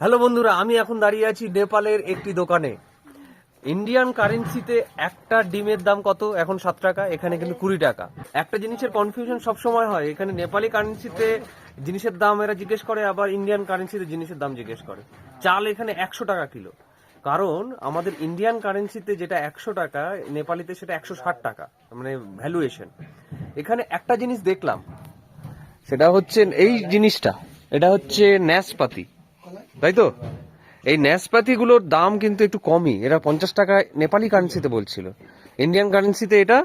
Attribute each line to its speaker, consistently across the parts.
Speaker 1: Hello বন্ধুরা, আমি এখন দাঁড়িয়ে আছি নেপালের একটি দোকানে। ইন্ডিয়ান কারেন্সিতে একটা ডিমের দাম কত? এখন সাত টাকা, এখানে কিন্তু কুড়ি টাকা। একটা জিনিসের কনফিউশন সব সময় হয়, এখানে নেপালি কারেন্সিতে জিনিসের দাম এরা জিজ্ঞেস করে, আবার ইন্ডিয়ান কারেন্সিতে জিনিসের দাম জিজ্ঞেস করে। চাল এখানে একশো টাকা কিলো। কারণ আমাদের ইন্ডিয়ান কারেন্সিতে যেটা একশো টাকা, নেপালিতে সেটা একশো ষাট টাকা মানে ভ্যালুয়েশন এখানে একটা জিনিস দেখলাম, সেটা হচ্ছে এই জিনিসটা, এটা হচ্ছে ন্যাসপাতি। তাই তো? এই ন্যাসপাতিগুলোর দাম কিন্তু একটু কমই। এরা পঞ্চাশ টাকা নেপালি কারেন্সিতে বলছিল। ইন্ডিয়ান কারেন্সিতে এটা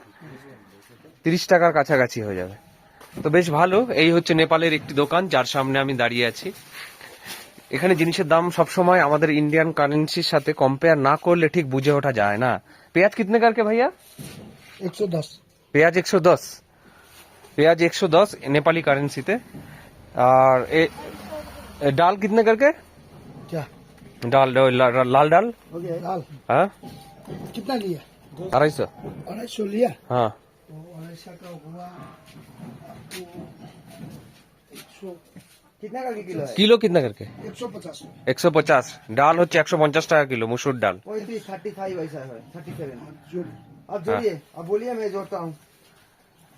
Speaker 1: তিরিশ টাকার কাছাকাছি হয়ে যাবে। তো বেশ ভালো এই হচ্ছে নেপালের একটি দোকান যার সামনে আমি দাঁড়িয়ে আছি। এখানে জিনিসের দাম সবসময় আমাদের ইন্ডিয়ান কারেন্সির সাথে কম্পেয়ার না করলে ঠিক বুঝে ওঠা যায় না। পেঁয়াজ কিতনে কারকে ভাইয়া?
Speaker 2: একশো দশ।
Speaker 1: পেঁয়াজ একশো দশ। পেঁয়াজ একশো দশ নেপালি কারেন্সিতে আর ডাল কিতনে
Speaker 2: কারকে?
Speaker 1: डाल लाल डाल लाल।
Speaker 2: हाँ? कितना लिया?
Speaker 1: अढ़ाई सौ।
Speaker 2: अढ़ाई सौ लिया? हाँ। अढ़ाई सौ का हुआ कितना किलो है?
Speaker 1: किलो कितना करके?
Speaker 2: एक सौ पचास।
Speaker 1: एक सौ पचास। डाल हो एक सौ पचास टाका किलो
Speaker 3: मसूर डाल थर्टी फाइव ऐसा है थर्टी सेवन
Speaker 2: हाँ।
Speaker 3: अब जोड़िए अब बोलिए मैं जोड़ता हूँ।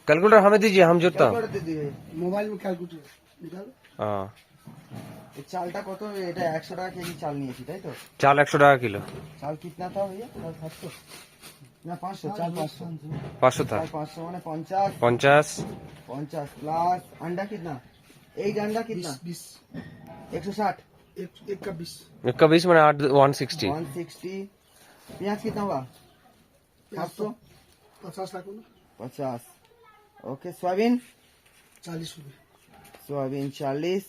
Speaker 1: कैलकुलेटर हमें दीजिए हम जोड़ता हूँ।
Speaker 2: मोबाइल में कैलकुलेटर
Speaker 3: हाँ। চালটা কত এটা একশো টাকা কেজি চাল নিয়েছি তাই তো
Speaker 1: চাল একশো টাকা কিলো
Speaker 3: চাল কিতনা था भैया चाल सातशो না পাঁচশো চাল পাঁচশো
Speaker 1: পাঁচশো था
Speaker 3: চাল পাঁচশো মানে পঞ্চাশ
Speaker 1: পঞ্চাশ
Speaker 3: পঞ্চাশ প্লাস अंडा कितना एक अंडा
Speaker 2: बीस
Speaker 3: कितना
Speaker 2: बीस
Speaker 3: एक सौ साठ
Speaker 2: एक एक का बीस
Speaker 1: একটা বিশ মানে আট ওয়ান সিক্সটি
Speaker 3: वन सिक्सटी प्याज कितना हुआ सात सौ
Speaker 2: पचास लाख ना
Speaker 3: पचास ओके सोयाबीन
Speaker 2: चालीस रुपये
Speaker 3: सोयाबीन चालीस